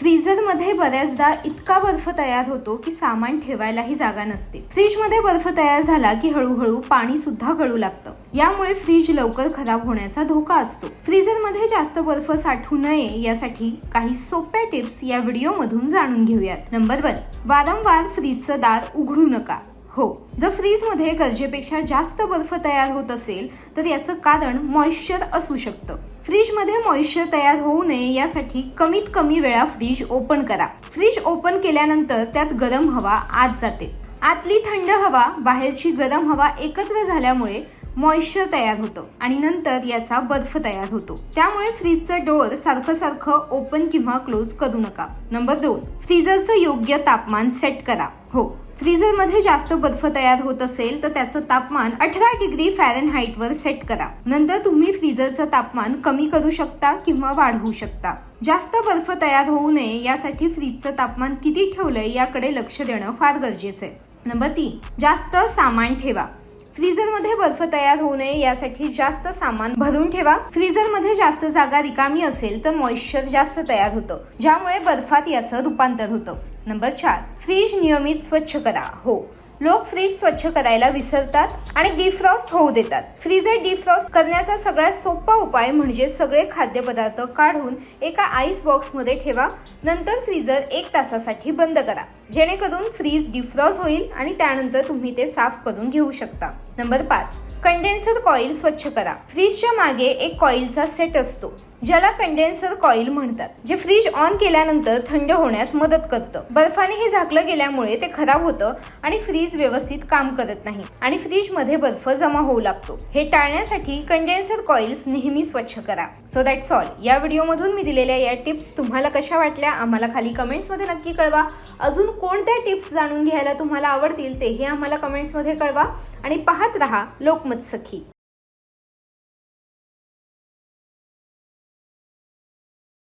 फ्रीझरमध्ये बऱ्याचदा इतका बर्फ तयार होतो की सामान ठेवायलाही जागा नसते. फ्रीजमध्ये बर्फ तयार झाला की हळूहळू पाणी सुद्धा गळू लागतं. यामुळे फ्रीज लवकर खराब होण्याचा धोका असतो. फ्रीझरमध्ये जास्त बर्फ साठवू नये यासाठी काही सोप्या टिप्स या व्हिडिओमधून जाणून घेऊयात. नंबर वन वारंवार फ्रीजचं दार उघडू नका. हो जर फ्रीजमध्ये गरजेपेक्षा जास्त बर्फ तयार होत असेल तर याचं कारण मॉइश्चर असू शकतं. फ्रीजमध्ये मॉइश्चर तयार होऊ नये यासाठी कमीत कमी वेळा फ्रीज ओपन करा. फ्रीज ओपन केल्यानंतर त्यात गरम हवा आत जाते. आतली थंड हवा बाहेरची गरम हवा एकत्र झाल्यामुळे मॉइश्चर तयार होतं आणि नंतर याचा बर्फ तयार होतो. त्यामुळे फ्रीजचं डोअर सारखं सारखं ओपन किंवा क्लोज करू नका. नंबर दोन फ्रीजरचं योग्य तापमान सेट करा. हो फ्रीझरमध्ये जास्त बर्फ तयार होत असेल तर त्याचं तापमान अठरा डिग्री फॅरनहाईटवर सेट करा. नंतर तुम्ही फ्रीझरचं तापमान कमी करू शकता किंवा वाढवू शकता. जास्त बर्फ तयार होऊ नये यासाठी फ्रीजचं तापमान किती ठेवलंय याकडे लक्ष देणं फार गरजेचं आहे. नंबर तीन जास्त सामान ठेवा. फ्रीझरमध्ये बर्फ तयार होऊ नये यासाठी जास्त सामान भरून ठेवा. फ्रीझरमध्ये जास्त जागा रिकामी असेल तर मॉइश्चर जास्त तयार होतं ज्यामुळे बर्फात याचं रूपांतर होतं. नंबर चार फ्रीज नियमित स्वच्छ करा. हो. लोक फ्रीज स्वच्छ करायला विसरतात आणि डिफ्रॉस्ट होऊ देतात. फ्रीजर डिफ्रॉस्ट करण्याचा सगळ्यात सोपा उपाय म्हणजे सगळे खाद्यपदार्थ काढून एका आईस बॉक्समध्ये ठेवा. नंतर फ्रीजर एक तासासाठी बंद करा. जेणेकरून फ्रीज डिफ्रॉस्ट होईल आणि त्यानंतर तुम्ही ते साफ करून घेऊ शकता. नंबर पाच कंडेन्सर कॉईल स्वच्छ करा. फ्रीजच्या मागे एक कॉईलचा सेट असतो ज्याला कंडेन्सर कॉईल म्हणतात जे फ्रीज ऑन केल्यानंतर थंड होण्यास मदत करतं. बर्फाने हे झाकलं गेल्यामुळे ते खराब होतं आणि फ्रीज व्यवस्थित काम करत नाही आणि फ्रीजमध्ये बर्फ जमा होऊ लागतो. हे टाळण्यासाठी कंडेन्सर कॉइल्स नेहमी स्वच्छ करा. सो दॅट्स ऑल या व्हिडिओमधून मी दिलेल्या या टिप्स तुम्हाला कशा वाटल्या आम्हाला खाली कमेंट्समध्ये नक्की कळवा. अजून कोणत्या टिप्स जाणून घ्यायला तुम्हाला आवडतील तेही आम्हाला कमेंट्समध्ये कळवा. आणि पाहत रहा लोकमत सखी